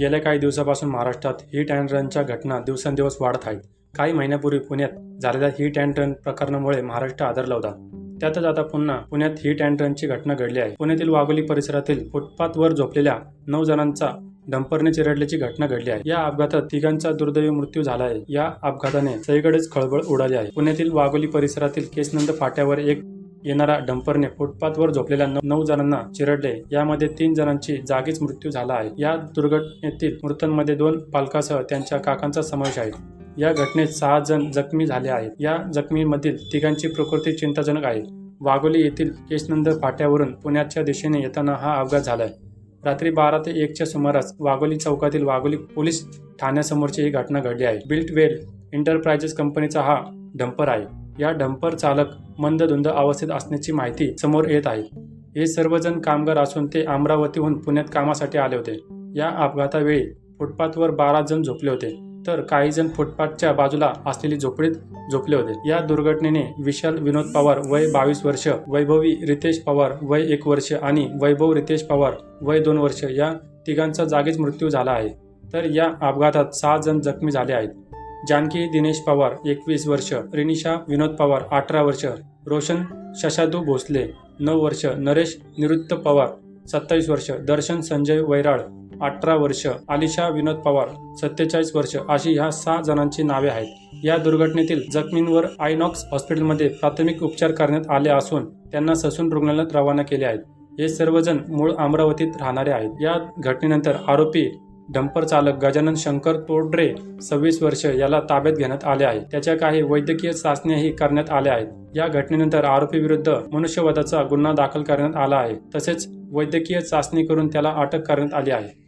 गेल्या काही दिवसापासून महाराष्ट्रात हिट अँड रनच्या घटना दिवसेंदिवस वाढत आहेत. काही महिन्यापूर्वी पुण्यात झालेल्या हिट अँड रन प्रकरणामुळे महाराष्ट्र आदरला होता. त्यातच आता पुन्हा पुण्यात हिट अँड रनची घटना घडली आहे. पुण्यातील वाघोली परिसरातील फुटपाथवर झोपलेल्या नऊ जणांचा डंपरने चिरडल्याची घटना घडली आहे. या अपघातात तिघांचा दुर्दैवी मृत्यू झाला आहे. या अपघाताने सगळीकडेच खळबळ उडाली आहे. पुण्यातील वाघोली परिसरातील केसनंद फाट्यावर एक येणारा डंपरने फुटपाथवर झोपलेल्या नऊ- जणांना चिरडले. यामध्ये तीन जणांची जागीच मृत्यू झाला आहे. या दुर्घटनेतील मृतांमध्ये दोन पालकासह त्यांच्या काकांचा समावेश आहे. या घटनेत सहा जण जखमी झाले आहेत. या जखमीमधील तिघांची प्रकृती चिंताजनक आहे. वाघोली येथील केशनंद फाट्यावरून पुण्याच्या दिशेने येताना हा अपघात झालाय. रात्री बारा ते एकच्या सुमारास वाघोली चौकातील वाघोली पोलीस ठाण्यासमोरची ही घटना घडली आहे. बिल्ट वेल एंटरप्राइजेस कंपनीचा हा डंपर आहे. या डंपर चालक मंदधुंद अवस्थेत असण्याची माहिती समोर येत आहे. हे सर्वजण कामगार असून ते अमरावतीहून पुण्यात कामासाठी आले होते. या अपघातावेळी फुटपाथवर बारा जण झोपले होते तर काही जण फुटपाथच्या बाजूला असलेली झोपडीत झोपले होते. या दुर्घटनेने विशाल विनोद पवार वय बावीस वर्ष वैभवी रितेश पवार वय एक वर्ष आणि वैभव रितेश पवार वय दोन वर्ष या तिघांचा जागीच मृत्यू झाला आहे. तर या अपघातात सहा जण जखमी झाले आहेत. जानकी दिनेश पवार एकवीस वर्ष रिनिशा विनोद पवार अठरा वर्ष रोशन शशादू भोसले नऊ वर्ष नरेश निरुत्त पवार सत्तावीस वर्ष दर्शन संजय वैराळ अठरा वर्ष आलिशा विनोद पवार सत्तेचाळीस वर्ष अशी ह्या सहा जणांची नावे आहेत. या दुर्घटनेतील जखमींवर आयनॉक्स हॉस्पिटलमध्ये प्राथमिक उपचार करण्यात आले असून त्यांना ससून रुग्णालयात रवाना केले आहेत. हे सर्वजण मूळ अमरावतीत राहणारे आहेत. या घटनेनंतर आरोपी डंपर चालक गजानन शंकर तोडरे सव्वीस वर्ष याला ताब्यात घेण्यात आले आहे. त्याच्या काही वैद्यकीय चाचण्याही करण्यात आल्या आहेत. या घटनेनंतर आरोपी विरुद्ध मनुष्यवधाचा गुन्हा दाखल करण्यात आला आहे. तसेच वैद्यकीय चाचणी करून त्याला अटक करण्यात आली आहे.